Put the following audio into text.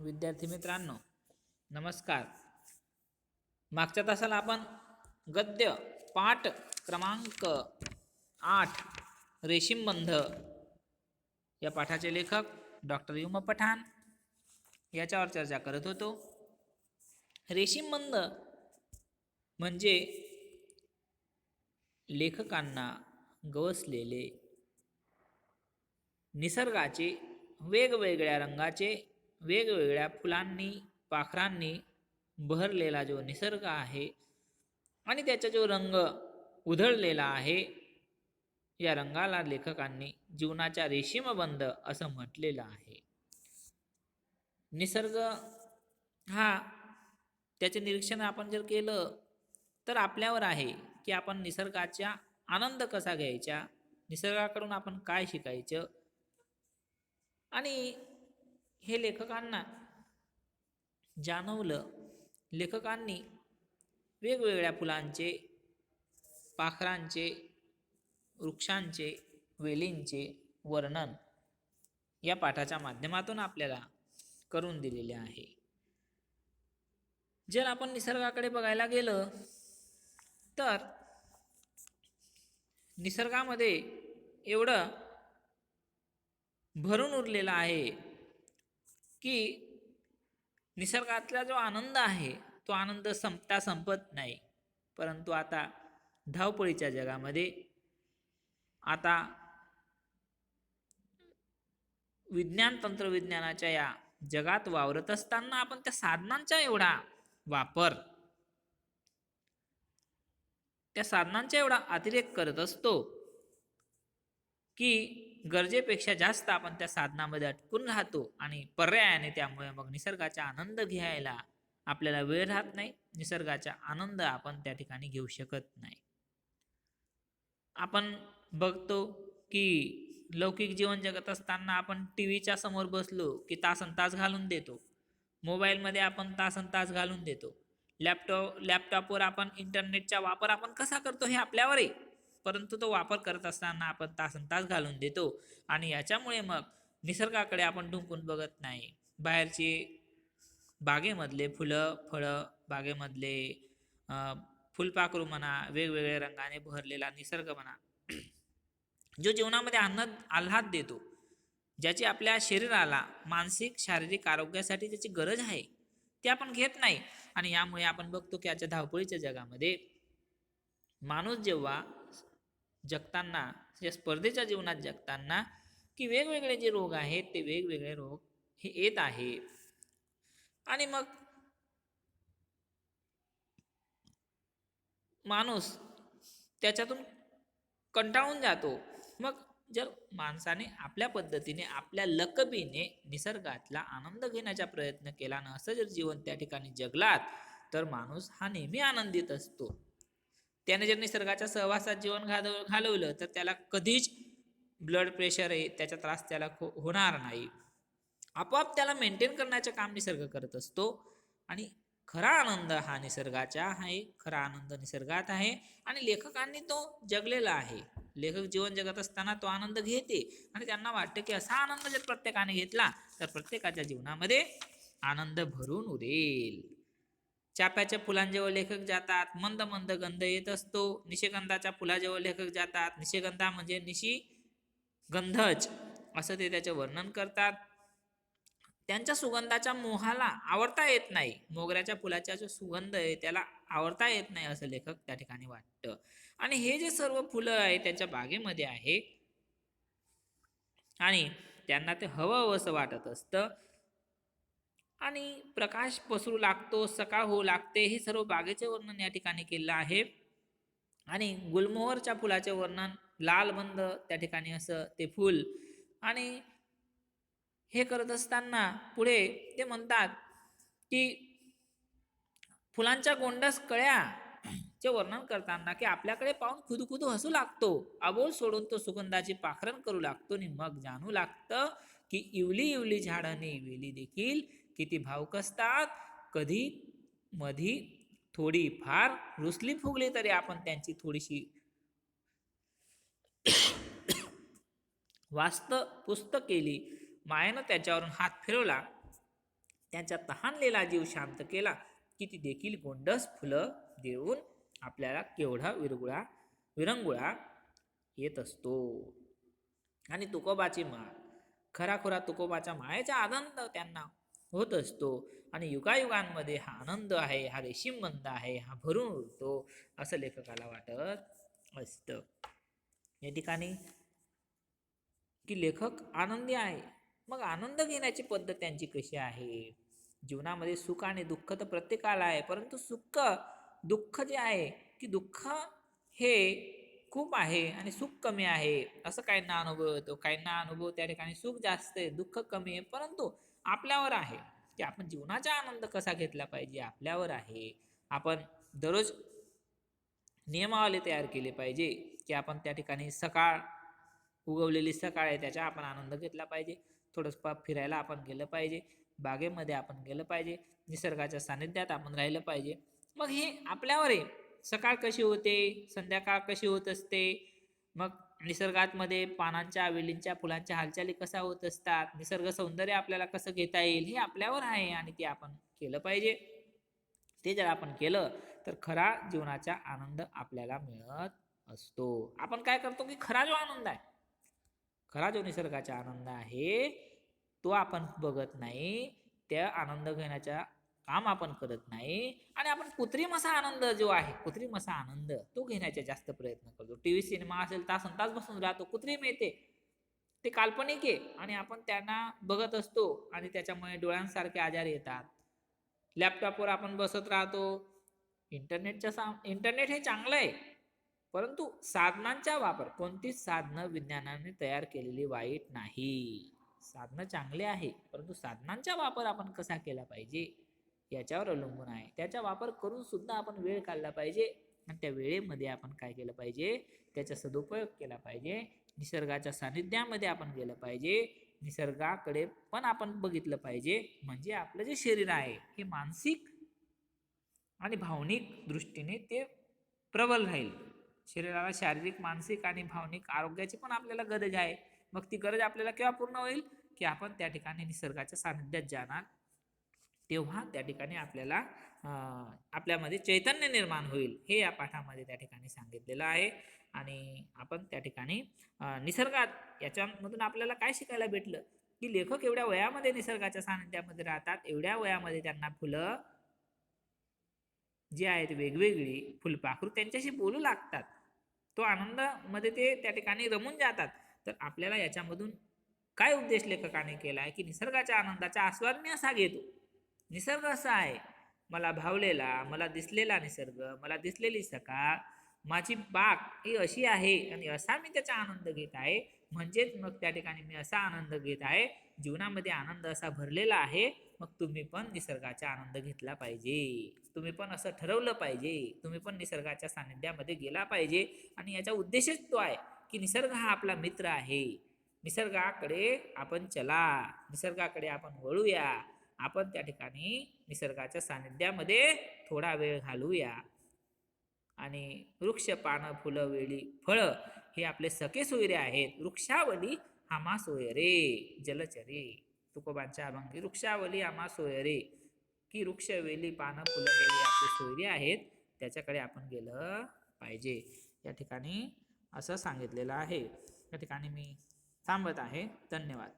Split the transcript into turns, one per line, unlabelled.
विद्यार्थी मित्रांनो नमस्कार. मागच्या तासाला आपण गद्य पाठ क्रमांक आठ रेशीमबंध या पाठाचे लेखक डॉक्टर युम पठाण याच्यावर चर्चा करत होतो. रेशीमबंध म्हणजे लेखकांना गवसलेले निसर्गाचे वेगवेगळ्या रंगाचे वेगवेगळ्या फुलांनी पाखरांनी बहरलेला जो निसर्ग आहे आणि त्याचा जो रंग उधळलेला आहे या रंगाला लेखकांनी जीवनाच्या रेशीमबंद असं म्हटलेलं आहे. निसर्ग हा त्याचे निरीक्षण आपण जर केलं तर आपल्यावर आहे की आपण निसर्गाचा आनंद कसा घ्यायचा निसर्गाकडून आपण काय शिकायचं आणि हे लेखकांना जाणवलं. लेखकांनी वेगवेगळ्या फुलांचे पाखरांचे वृक्षांचे वेलींचे वर्णन या पाठाच्या माध्यमातून आपल्याला करून दिलेले आहे. जर आपण निसर्गाकडे बघायला गेलं तर निसर्गामध्ये एवढं भरून उरलेलं आहे की निसर्गातला जो आनंद आहे तो आनंद संपता संपत नाही. परंतु आता धावपळीच्या जगामध्ये आता विज्ञान तंत्रविज्ञानाच्या या जगात वावरत असताना आपण त्या साधनांचा एवढा वापर त्या साधनांचा एवढा अतिरेक करत असतो की गरजेपेक्षा जास्त आपण त्या साधनामध्ये अटकून राहतो आणि पर्यायाने त्यामुळे मग निसर्गाचा आनंद घ्यायला आपल्याला वेळ राहत नाही. निसर्गाचा आनंद आपण त्या ठिकाणी घेऊ शकत नाही. आपण बघतो की लौकिक जीवन जगत असताना आपण टी व्हीच्या समोर बसलो की तासन तास घालून देतो. मोबाईलमध्ये आपण तासन तास घालून देतो. लॅपटॉप लॅपटॉपवर आपण इंटरनेटचा वापर आपण कसा करतो हे आपल्यावर आहे. परंतु तो वापर करत असताना आपण तासन तास घालून देतो. आणि याच्यामुळे मग निसर्गाकडे आपण ढुंकून बघत नाही. बाहेरचे बागेमधले फुलं फळं बागेमधले फुलपाखरू म्हणा वेगवेगळ्या रंगाने भरलेला निसर्ग म्हणा जो जीवनामध्ये आनंद आल्हाद देतो. ज्याची आपल्या शरीराला मानसिक शारीरिक आरोग्यासाठी ज्याची गरज आहे ते आपण घेत नाही. आणि यामुळे आपण बघतो की आजच्या धावपळीच्या जगामध्ये माणूस जेव्हा जगताना या स्पर्धेच्या जीवनात जगताना की वेगवेगळे जे रोग आहेत ते वेगवेगळे रोग हे येत आहे. आणि मग माणूस त्याच्यातून कंटाळून जातो. मग जर माणसाने आपल्या पद्धतीने आपल्या लकबीने निसर्गातला आनंद घेण्याचा प्रयत्न केला ना असं जर जीवन त्या ठिकाणी जगलात तर माणूस हा नेहमी आनंदित असतो. त्याने जर निसर्गाच्या सहवासात जीवन घालव घालवलं तर त्याला कधीच ब्लड प्रेशर आहे त्याचा त्रास त्याला खो होणार नाही. आपोआप त्याला मेंटेन करण्याचं काम निसर्ग करत असतो. आणि खरा आनंद हा निसर्गाचा आहे. खरा आनंद निसर्गात आहे. आणि लेखकांनी तो जगलेला आहे. लेखक जीवन जगत असताना तो आनंद घेते. आणि त्यांना वाटतं की असा आनंद जर प्रत्येकाने घेतला तर प्रत्येकाच्या जीवनामध्ये आनंद भरून उरेल. चाप्याच्या फुलांजवळ लेखक जातात. मंद मंद गंध येत असतो. निशिगंधाच्या फुलाजवळ लेखक जातात. निशिगंधा म्हणजे निशी गंधच असं ते त्याचे वर्णन करतात. त्यांच्या सुगंधाच्या मोहाला आवडता येत नाही. मोगऱ्याच्या फुलाचा जो सुगंध आहे त्याला आवडता येत नाही असं लेखक त्या ठिकाणी वाटतं. आणि हे जे सर्व फुलं आहे त्याच्या बागेमध्ये आहे. आणि त्यांना ते हवं हवं असं वाटत असतं. आणि प्रकाश पसरू लागतो सकाळ होऊ लागते हे सर्व बागेचे वर्णन या ठिकाणी केलेलं आहे. आणि गुलमोहरच्या फुलाचे वर्णन लालबंद त्या ठिकाणी असं ते फूल. आणि हे करत असताना पुढे ते म्हणतात की फुलांच्या गोंडस कळ्या चे वर्णन करताना की आपल्याकडे पाहून खुदू हसू लागतो अबोल सोडून तो सुगंधाची पाखरण करू लागतो आणि मग जाणू लागतं की इवली इवली झाडाने वेली देखील किती भावक असतात कधी मधी थोडी फार रुसली फुगली तरी आपण त्यांची थोडीशी वास्त पुस्त केली. मायानं त्याच्यावरून हात फिरवला. त्यांचा तहानलेला जीव शांत केला. की ती देखील गोंडस फुलं देऊन आपल्याला केवढा विरगुळा विरंगुळा येत असतो. आणि तुकोबाची माळ. खराखुरा तुकोबाच्या मायेचा आनंद त्यांना होत असतो. आणि युगायुगांमध्ये हा आनंद आहे हा रेशीम बंद आहे हा भरून उरतो असं लेखकाला वाटत असतं. या ठिकाणी की लेखक आनंदी आहे. मग आनंद घेण्याची पद्धत त्यांची कशी आहे? जीवनामध्ये सुख आणि दुःख तर प्रत्येकाला आहे परंतु सुख दुःख जे आहे की दुःख हे खूप आहे आणि सुख कमी आहे असं काहींना अनुभव येतो. काहींना अनुभव त्या ठिकाणी सुख जास्त आहे दुःख कमी आहे परंतु आपल्यावर आहे. की आपण जीवनाचा आनंद कसा घेतला पाहिजे आपल्यावर आहे. आपण दररोज नियमावली तयार केली पाहिजे की आपण त्या ठिकाणी सकाळ उगवलेली सकाळ आहे त्याचा आपण आनंद घेतला पाहिजे. थोडंसं फिरायला आपण गेलं पाहिजे बागेमध्ये आपण गेलं पाहिजे निसर्गाच्या सानिध्यात आपण राहिलं पाहिजे. मग हे आपल्यावर आहे. सकाळ कशी होते? संध्याकाळ कशी होत असते? मग निसर्गातमध्ये पानांच्या वेलींच्या फुलांच्या हालचाली कशा होत असतात? निसर्ग सौंदर्य आपल्याला कसं घेता येईल हे आपल्यावर आहे आणि ते आपण केलं पाहिजे. ते जर आपण केलं तर खरा जीवनाचा आनंद आपल्याला मिळत असतो. आपण काय करतो की खरा जो आनंद आहे खरा जो निसर्गाचा आनंद आहे तो आपण बघत नाही. त्या आनंद घेण्याच्या काम आपण करत नाही. आणि आपण कृत्रिम असा आनंद जो आहे कृत्रिम असा आनंद तो घेण्याचा जास्त प्रयत्न करतो. टी व्ही सिनेमा असेल तासन तास बसून राहतो कृत्रिम येते. ते काल्पनिक आहे आणि आपण त्यांना बघत असतो आणि त्याच्यामुळे डोळ्यांसारखे आजार येतात. लॅपटॉपवर आपण बसत राहतो. इंटरनेटच्या सा इंटरनेट हे चांगलं आहे. परंतु साधनांचा वापर कोणतीच साधनं विज्ञानाने तयार केलेली वाईट नाही. साधनं चांगले आहे परंतु साधनांचा वापर आपण कसा केला पाहिजे? याच्यावर अवलंबून आहे. त्याचा वापर करून सुद्धा आपण वेळ काढला पाहिजे आणि त्या वेळेमध्ये आपण काय केलं पाहिजे? त्याचा सदुपयोग केला पाहिजे. निसर्गाच्या सानिध्यामध्ये आपण गेलं पाहिजे. निसर्गाकडे पण आपण बघितलं पाहिजे. म्हणजे आपलं जे शरीर आहे हे मानसिक आणि भावनिक दृष्टीने ते प्रबल राहील. शरीराला शारीरिक मानसिक आणि भावनिक आरोग्याची पण आपल्याला गरज आहे. मग ती गरज आपल्याला केव्हा पूर्ण होईल? की आपण त्या ठिकाणी निसर्गाच्या सानिध्यात जाणार. तेव्हा त्या ठिकाणी आपल्याला आपल्यामध्ये चैतन्य निर्माण होईल हे या पाठामध्ये त्या ठिकाणी सांगितलेलं आहे. आणि आपण त्या ठिकाणी निसर्गात याच्यामधून आपल्याला काय शिकायला भेटलं? की लेखक एवढ्या वयामध्ये निसर्गाच्या सानिध्यामध्ये राहतात एवढ्या वयामध्ये त्यांना फुलं जी आहेत वेगवेगळी फुलपाखरू त्यांच्याशी बोलू लागतात. तो आनंदामध्ये ते त्या ठिकाणी रमून जातात. तर आपल्याला याच्यामधून काय उद्देश लेखकाने केला आहे की निसर्गाच्या आनंदाचा आस्वाद मी असा घेतो निसर्ग असा आहे. मला भावलेला मला दिसलेला निसर्ग मला दिसलेली सकाळ माझी बाग ही अशी आहे आणि असा मी त्याचा आनंद घेत आहे. म्हणजेच मग त्या ठिकाणी मी असा आनंद घेत आहे. जीवनामध्ये आनंद असा भरलेला आहे. मग तुम्ही पण निसर्गाचा आनंद घेतला पाहिजे. तुम्ही पण असं ठरवलं पाहिजे. तुम्ही पण निसर्गाच्या सानिध्यामध्ये गेला पाहिजे. आणि याचा उद्देशच तो आहे की निसर्ग हा आपला मित्र आहे. निसर्गाकडे आपण चला. निसर्गाकडे आपण वळूया. आपण त्या ठिकाणी निसर्गाच्या सानिध्यामध्ये थोडा वेळ घालूया. आणि वृक्ष पानं फुलं वेळी फळं हे आपले सखे सोयरे आहेत. वृक्षावली आमा सोयरे जलचरे. तुकोबांच्या अभंगी वृक्षावली आमा सोयरे. की वृक्ष वेली पानं फुलं वेली आपले सोयरे आहेत त्याच्याकडे आपण गेलं पाहिजे. या ठिकाणी असं सांगितलेलं आहे. या ठिकाणी मी थांबत आहे. धन्यवाद.